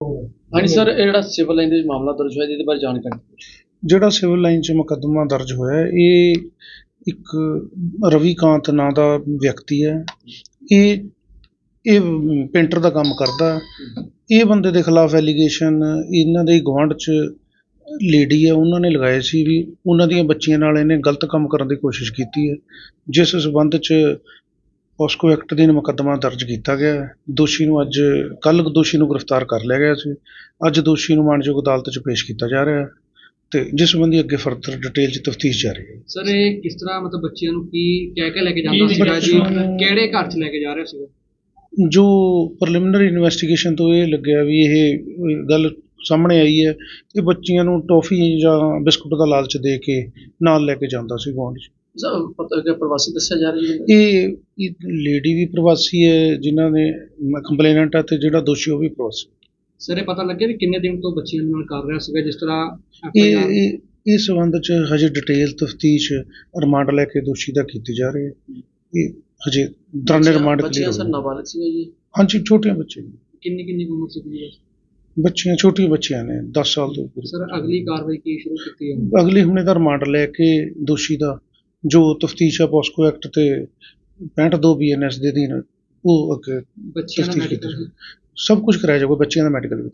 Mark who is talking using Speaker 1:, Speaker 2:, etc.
Speaker 1: ਹਾਂਜੀ ਸਰ ਇਹ ਜਿਹੜਾ ਸਿਵਲ ਲਾਈਨ ਦੇ ਵਿੱਚ ਮਾਮਲਾ ਦਰਜ ਹੋਇਆ ਇਹਦੇ ਬਾਰੇ ਜਾਣਕਾਰੀ ਦਿਓ।
Speaker 2: ਜਿਹੜਾ ਸਿਵਲ ਲਾਈਨ 'ਚ ਮੁਕੱਦਮਾ ਦਰਜ ਹੋਇਆ ਹੈ, ਇਹ ਇੱਕ ਰਵੀ ਨਾਂ ਦਾ ਵਿਅਕਤੀ ਹੈ ਇਹ ਇਹ ਪੇਂਟਰ ਦਾ ਕੰਮ ਕਰਦਾ ਹੈ। ਇਹ ਬੰਦੇ ਦੇ ਖਿਲਾਫ ਐਲੀਗੇਸ਼ਨ ਇਹਨਾਂ ਦੇ ਗੁਆਂਢ 'ਚ ਲੇਡੀ ਹੈ ਉਹਨਾਂ ਨੇ ਲਗਾਏ ਸੀ ਵੀ ਉਹਨਾਂ ਦੀਆਂ ਬੱਚੀਆਂ ਨਾਲ ਇਹਨੇ ਗਲਤ ਕੰਮ ਕਰਨ ਦੀ ਕੋਸ਼ਿਸ਼ ਕੀਤੀ ਹੈ ਜਿਸ ਸਬੰਧ 'ਚ ਪੋਸਕੋ ਐਕਟ ਦੇ ਮੁਕੱਦਮਾ ਦਰਜ ਕੀਤਾ ਗਿਆ ਹੈ। ਦੋਸ਼ੀ ਨੂੰ ਅੱਜ ਕੱਲ੍ਹ ਦੋਸ਼ੀ ਨੂੰ ਗ੍ਰਿਫਤਾਰ ਕਰ ਲਿਆ ਗਿਆ ਸੀ। ਅੱਜ ਦੋਸ਼ੀ ਨੂੰ ਮਾਣਯੋਗ ਅਦਾਲਤ 'ਚ ਪੇਸ਼ ਕੀਤਾ ਜਾ ਰਿਹਾ ਹੈ ਤੇ ਜਿਸ ਸੰਬੰਧੀ ਅੱਗੇ ਫਰਦਰ ਡਿਟੇਲ 'ਚ ਤਫਤੀਸ਼ ਜਾਰੀ ਹੈ।
Speaker 3: ਸਰ ਇਹ ਕਿਸ ਤਰ੍ਹਾਂ ਮਤਲਬ ਬੱਚਿਆਂ ਨੂੰ ਕੀ ਕਹਿ ਕੇ ਲੈ ਕੇ ਜਾਂਦਾ ਸੀਗਾ ਜੀ? ਕਿਹੜੇ ਘਰ 'ਚ ਲੈ ਕੇ ਜਾ ਰਿਹਾ ਸੀਗਾ?
Speaker 2: ਜੋ ਪ੍ਰੀਲਿਮਿਨਰੀ ਇਨਵੈਸਟੀਗੇਸ਼ਨ ਤੋਂ ਇਹ ਲੱਗਿਆ ਵੀ ਇਹ ਗੱਲ ਸਾਹਮਣੇ ਆਈ ਹੈ ਕਿ ਬੱਚੀਆਂ ਨੂੰ ਟੌਫੀ ਜਾਂ ਬਿਸਕੁਟ ਦਾ ਲਾਲਚ ਦੇ ਕੇ ਨਾਲ ਲੈ ਕੇ ਜਾਂਦਾ ਸੀ ਗੁਆਂਢ 'ਚ।
Speaker 1: ਸਰ ਪਤਾ ਕਿ ਪ੍ਰਵਾਸੀ ਦੱਸਿਆ ਜਾ ਰਿਹਾ ਹੈ।
Speaker 2: ਇਹ ਇਹ ਲੇਡੀ ਵੀ ਪ੍ਰਵਾਸੀ ਹੈ ਜਿਨ੍ਹਾਂ ਨੇ ਕੰਪਲੇਨੈਂਟ ਹੈ ਤੇ ਜਿਹੜਾ ਦੋਸ਼ੀ ਉਹ ਵੀ ਪ੍ਰਵਾਸੀ।
Speaker 3: ਸਰ ਇਹ ਪਤਾ ਲੱਗਿਆ ਵੀ ਕਿੰਨੇ ਦਿਨ ਤੋਂ ਬੱਚਿਆਂ ਨਾਲ ਕਰ ਰਿਹਾ ਸੀਗਾ ਜਿਸ ਤਰ੍ਹਾਂ
Speaker 2: ਇਹ
Speaker 3: FIR
Speaker 2: ਇਹ ਇਸ ਸੰਬੰਧ 'ਚ ਹਜੇ ਡਿਟੇਲ ਤਫਤੀਸ਼ ਰਿਮਾਂਡ ਲੈ ਕੇ ਦੋਸ਼ੀ ਦਾ ਕੀਤੀ ਜਾ ਰਹੀ ਹੈ। ਇਹ ਹਜੇ ਦੌਰਾਨੇ ਰਿਮਾਂਡ
Speaker 1: ਬੱਚਿਆਂ
Speaker 2: ਕਲੀਅਰ
Speaker 1: ਸਰ ਨਾਬਾਲਗ ਸੀਗਾ ਜੀ?
Speaker 2: ਹਾਂਜੀ ਛੋਟੀਆਂ ਬੱਚੇ ਨੇ।
Speaker 3: ਕਿੰਨੀ ਕਿੰਨੀ ਕੁ ਉਮਰ ਸੀਗੀ ਜੀ?
Speaker 2: ਬੱਚੀਆਂ ਛੋਟੀਆਂ ਬੱਚੀਆਂ ਨੇ 10 ਸਾਲ ਤੋਂ ਉੱਪਰ।
Speaker 3: ਸਰ ਅਗਲੀ ਕਾਰਵਾਈ ਕੀ ਸ਼ੁਰੂ ਕੀਤੀ ਹੈ?
Speaker 2: ਅਗਲੀ ਹੁਣ ਇਹਦਾ ਰਿਮਾਂਡ ਲੈ ਕੇ ਦੋਸ਼ੀ ਦਾ ਜੋ ਤਫਤੀਸ਼ ਹੈ ਪੋਸਕੋ ਐਕਟ ਤੇ 65 ਬੀਐਨਐਸ ਦੇ ਅਧੀਨ ਉਹ ਅੱਗੇ
Speaker 3: ਬੱਚਿਆਂ ਦਾ
Speaker 2: ਤਫਤੀਸ਼ ਕੀਤੀ
Speaker 3: ਮੈਡੀਕਲ।
Speaker 2: ਸਭ ਕੁਝ ਕਰਾਇਆ ਜਾਊਗਾ ਬੱਚਿਆਂ ਦਾ ਮੈਡੀਕਲ ਵੀ